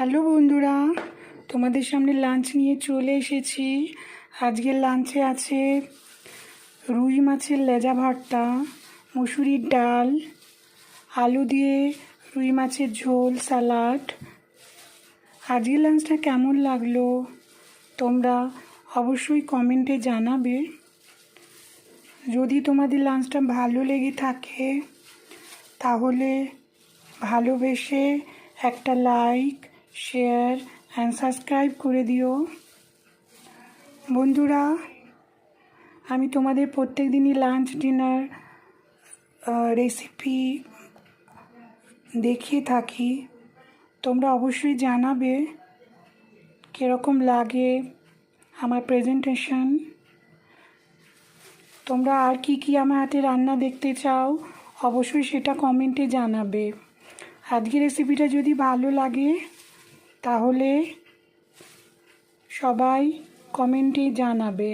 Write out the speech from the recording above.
Hello বন্ধুরা, তোমাদের সামনে লাঞ্চ নিয়ে চলে এসেছি। আজকের লাঞ্চে আছে রুই মাছের লেজা ভর্তা মুসুরির ডাল, আলু দিয়ে রুই মাছের ঝোল স্যালাড আজকের লাঞ্চটা কেমন লাগল তোমরা অবশ্যই কমেন্টে জানাবে। যদি তোমাদের লাঞ্চটা ভালো লেগে থাকে, তাহলে ভালোবেসে একটা লাইক শেয়ার অ্যান্ড সাবস্ক্রাইব করে দিও। বন্ধুরা, আমি তোমাদের প্রত্যেক দিনই লাঞ্চ ডিনার রেসিপি দেখিয়ে থাকি। তোমরা অবশ্যই জানাবে কীরকম লাগে আমার প্রেজেন্টেশন তোমরা আর কি কি আমার হাতে রান্না দেখতে চাও, অবশ্যই সেটা কমেন্টে জানাবে। আজকের রেসিপিটা যদি ভালো লাগে তাহলে সবাই কমেন্টে জানাবে।